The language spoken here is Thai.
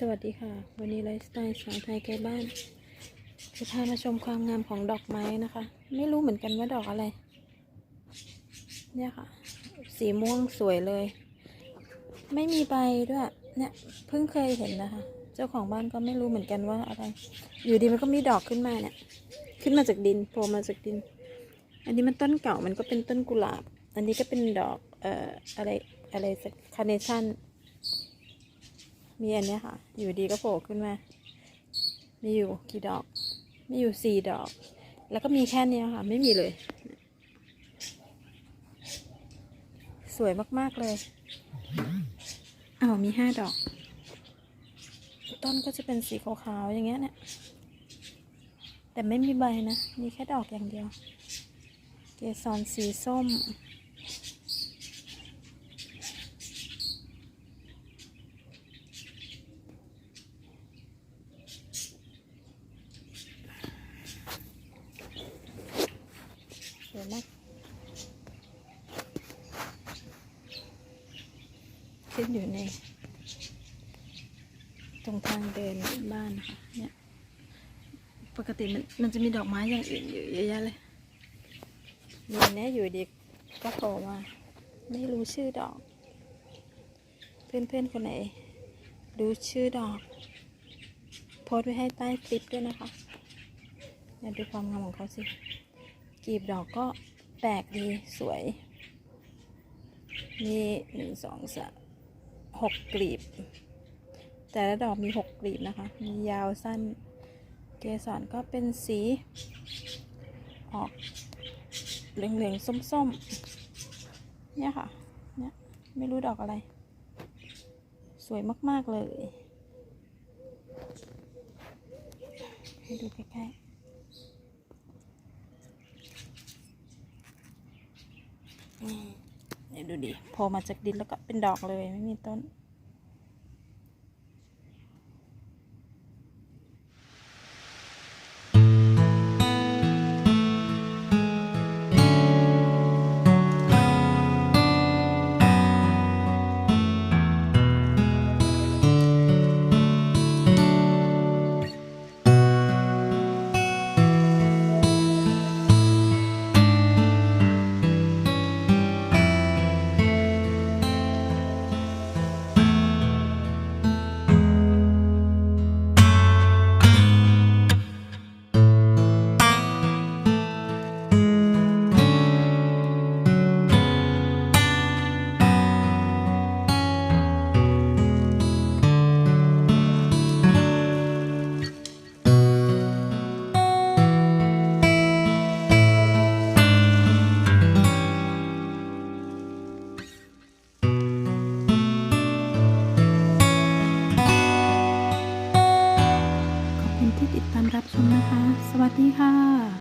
สวัสดีค่ะ วันนี้ไลฟ์สไตล์สาวไทยใกล้บ้านจะพามาชมความงามของดอกไม้นะคะ ไม่รู้เหมือนกันว่าดอกอะไร เนี่ยค่ะ สีม่วงสวยเลย ไม่มีใบด้วย เนี่ยเพิ่งเคยเห็นนะคะ เจ้าของบ้านก็ไม่รู้เหมือนกันว่าอะไร อยู่ดีมันก็มีดอกขึ้นมาเนี่ย ขึ้นมาจากดินโผล่มาจากดิน อันนี้มันต้นเก่ามันก็เป็นต้นกุหลาบ อันนี้ก็เป็นดอกเอ่ออะไรอะไรสักคาร์เนชั่น มีอันนี้ค่ะ อยู่ดีก็โผล่ขึ้นมา มีอยู่กี่ดอก มีอยู่สี่ดอก แล้วก็มีแค่นี้ค่ะ ไม่มีเลย สวยมาก ๆ เลยอ้าวมีห้าดอก ต้นก็จะเป็นสีขาวๆอย่างเงี้ยเนี่ย แต่ไม่มีใบนะ มีแค่ดอกอย่างเดียว เกสรสีส้ม สวยมากขึ้นอยู่ใน ตรงทางเดินบ้านนะคะเนี่ยปกติมันมันจะมีดอกไม้อย่างอื่นอยู่เยอะแยะเลยนี่เนี้ยอยู่ดีก็โผล่มาไม่รู้ชื่อดอก เพื่อนๆคนไหน รู้ชื่อดอก โพสไว้ให้ใต้คลิปด้วยนะคะ เนี่ยดูความงามของเขาสิกลีบดอกก็แปลกดีสวย มีหนึ่งสองสามหกกลีบ แต่ละดอกมีหกกลีบนะคะ มียาวสั้น เกสรก็เป็นสี ออกเหลืองๆส้มๆ เนี่ยค่ะ เนี่ยไม่รู้ดอกอะไร สวยมากๆเลย ให้ดูใกล้ๆ นี่ยดูดิโผล่มาจากดินแล้วก็เป็นดอกเลยไม่มีต้น รับชมนะคะ สวัสดีค่ะ